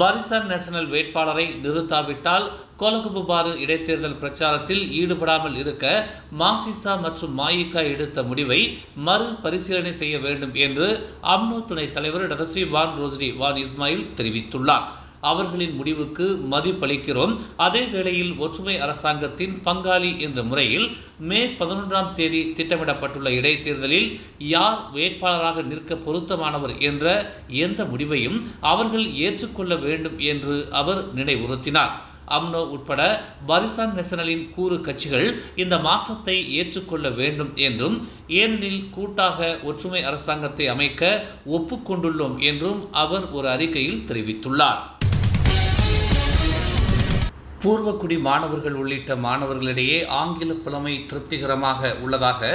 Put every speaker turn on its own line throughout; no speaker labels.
Barisan national வேட்பாளரை நிறுத்தாவிட்டால் கோலகுபுபாறு இடைத்தேர்தல் பிரச்சாரத்தில் ஈடுபடாமல் இருக்க மாசிசா மற்றும் மாயிகா எடுத்த முடிவை மறு பரிசீலனை செய்ய வேண்டும் என்று அம்னோ துணைத் தலைவர் Datuk Seri Wan Rosli Wan Ismail தெரிவித்துள்ளார். அவர்களின் முடிவுக்கு மதிப்பளிக்கிறோம். அதே வேளையில் ஒற்றுமை அரசாங்கத்தின் பங்காளி என்ற முறையில் மே பதினொன்றாம் தேதி திட்டமிடப்பட்டுள்ள இடைத்தேர்தலில் யார் வேட்பாளராக நிற்க பொருத்தமானவர் என்ற எந்த முடிவையும் அவர்கள் ஏற்றுக்கொள்ள வேண்டும் என்று அவர் நினைவுறுத்தினார். அம்னோ உட்பட பரிசான் நெசனலின் கூறு கட்சிகள் இந்த மாற்றத்தை ஏற்றுக்கொள்ள வேண்டும் என்றும் ஏனெனில் கூட்டாக ஒற்றுமை அரசாங்கத்தை அமைக்க ஒப்புக்கொண்டுள்ளோம் என்றும் அவர் ஒரு அறிக்கையில் தெரிவித்துள்ளார். பூர்வக்குடி மாணவர்கள் உள்ளிட்ட மாணவர்களிடையே ஆங்கில புலமை திருப்திகரமாக உள்ளதாக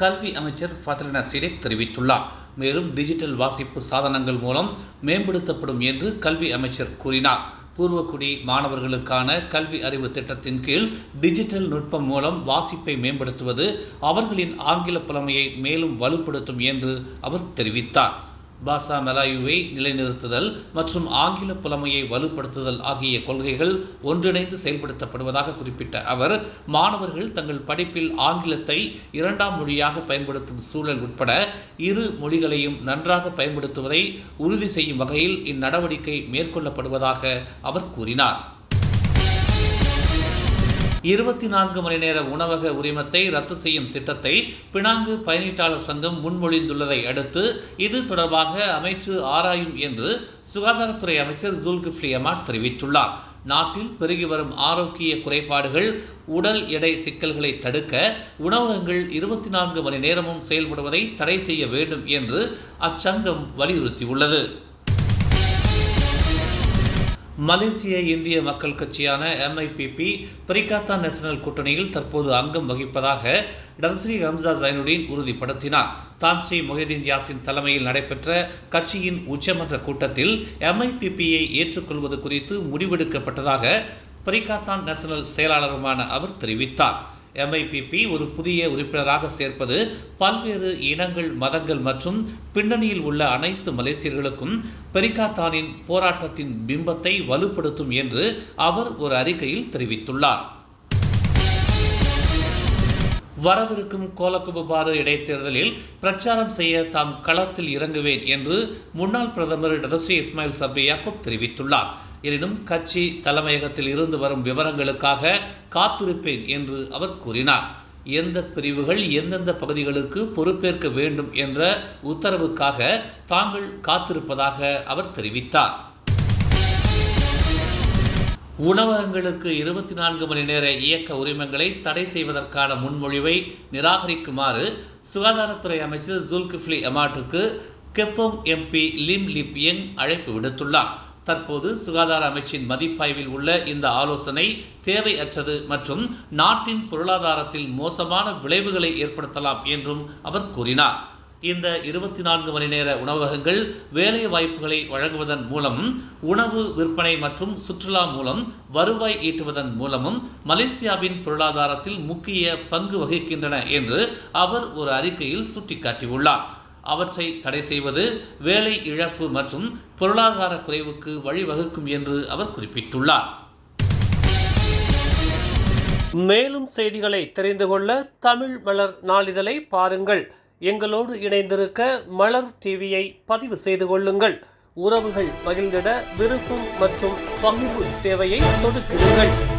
கல்வி அமைச்சர் ஃபத்ரினா சிடேக் தெரிவித்துள்ளார். மேலும் டிஜிட்டல் வாசிப்பு சாதனங்கள் மூலம் மேம்படுத்தப்படும் என்று கல்வி அமைச்சர் கூறினார். பூர்வக்குடி மாணவர்களுக்கான கல்வி அறிவு திட்டத்தின் கீழ் டிஜிட்டல் நுட்பம் மூலம் வாசிப்பை மேம்படுத்துவது அவர்களின் ஆங்கில புலமையை மேலும் வலுப்படுத்தும் என்று அவர் தெரிவித்தார். பாசா மெலாயுவை நிலைநிறுத்துதல் மற்றும் ஆங்கில புலமையை வலுப்படுத்துதல் ஆகிய கொள்கைகள் ஒன்றிணைந்து செயல்படுத்தப்படுவதாக குறிப்பிட்ட அவர் மாணவர்கள் தங்கள் படிப்பில் ஆங்கிலத்தை இரண்டாம் மொழியாக பயன்படுத்தும் சூழல் உட்பட இரு மொழிகளையும் நன்றாக பயன்படுத்துவதை உறுதி செய்யும் வகையில் இந்நடவடிக்கை மேற்கொள்ளப்படுவதாக அவர் கூறினார். இருபத்தி நான்கு மணி நேர உணவக உரிமத்தை ரத்து செய்யும் திட்டத்தை பினாங்கு பயணீட்டாளர் சங்கம் முன்மொழிந்துள்ளதை அடுத்து இது தொடர்பாக அமைச்சு ஆராயும் என்று சுகாதாரத்துறை அமைச்சர் ஜூல்கிஃப்லி அமாட் தெரிவித்துள்ளார். நாட்டில் பெருகி வரும் ஆரோக்கிய குறைபாடுகள் உடல் எடை சிக்கல்களை தடுக்க உணவகங்கள் இருபத்தி நான்கு மணி நேரமும் செயல்படுவதை தடை செய்ய வேண்டும் என்று அச்சங்கம் வலியுறுத்தியுள்ளது. மலேசிய இந்திய மக்கள் கட்சியான எம்ஐபிபி பிரிகாத்தா நேஷனல் கூட்டணியில் தற்போது அங்கம் வகிப்பதாக டன்ஸ்ரீ ஹம்சா ஜைனுடீன் உறுதிப்படுத்தினார். தான் ஸ்ரீ மொஹிதீன் யாசின் தலைமையில் நடைபெற்ற கட்சியின் உச்சமன்ற கூட்டத்தில் எம்ஐபிபியை ஏற்றுக்கொள்வது குறித்து முடிவெடுக்கப்பட்டதாக பிரிகாத்தான் நேஷனல் செயலாளருமான அவர் தெரிவித்தார். எம்ஐபிபி ஒரு புதிய உறுப்பினராக சேர்ப்பது பல்வேறு இனங்கள் மதங்கள் மற்றும் பின்னணியில் உள்ள அனைத்து மலேசியர்களுக்கும் பெரிகாத்தானின் போராட்டத்தின் பிம்பத்தை வலுப்படுத்தும் என்று அவர் ஒரு அறிக்கையில் தெரிவித்துள்ளார். வரவிருக்கும் கோலக்குபாறு இடைத்தேர்தலில் பிரச்சாரம் செய்ய தாம் களத்தில் இறங்குவேன் என்று முன்னாள் பிரதமர் டதஸ்ரீ இஸ்மாயில் சபே யாக்கூப் தெரிவித்துள்ளார். எனினும் கட்சி தலைமையகத்தில் இருந்து வரும் விவரங்களுக்காக காத்திருப்பேன் என்று அவர் கூறினார். எந்த பிரிவுகள் எந்தெந்த பகுதிகளுக்கு பொறுப்பேற்க வேண்டும் என்ற உத்தரவுக்காக தாங்கள் காத்திருப்பதாக அவர் தெரிவித்தார். உணவகங்களுக்கு இருபத்தி நான்கு மணி நேர இயக்க உரிமங்களை தடை செய்வதற்கான முன்மொழிவை நிராகரிக்குமாறு சுகாதாரத்துறை அமைச்சர் Dzulkefly அமாட்டுக்கு Kepong MP Lim Lip Eng அழைப்பு விடுத்துள்ளார். தற்போது சுகாதார அமைச்சின் மதிப்பாய்வில் உள்ள இந்த ஆலோசனை தேவையற்றது மற்றும் நாட்டின் பொருளாதாரத்தில் மோசமான விளைவுகளை ஏற்படுத்தலாம் என்றும் அவர் கூறினார். இந்த இருபத்தி நான்கு மணி நேர உணவகங்கள் வேலை வாய்ப்புகளை வழங்குவதன் மூலமும் உணவு விற்பனை மற்றும் சுற்றுலா மூலம் வருவாய் ஈட்டுவதன் மூலமும் மலேசியாவின் பொருளாதாரத்தில் முக்கிய பங்கு வகிக்கின்றன என்று அவர் ஒரு அறிக்கையில் சுட்டிக்காட்டியுள்ளார். அவற்றை தடை செய்வது வேலை இழப்பு மற்றும் பொருளாதார குறைவுக்கு வழிவகுக்கும் என்று அவர் குறிப்பிட்டுள்ளார்.
மேலும் செய்திகளை தெரிந்து கொள்ள தமிழ் மலர் நாளிதழை பாருங்கள். எங்களோடு இணைந்திருக்க மலர் டிவியை பதிவு செய்து கொள்ளுங்கள். உறவுகள் மகிழ்ந்திட விருப்பம் மற்றும் பகிர்வு சேவையை சொடுக்குங்கள்.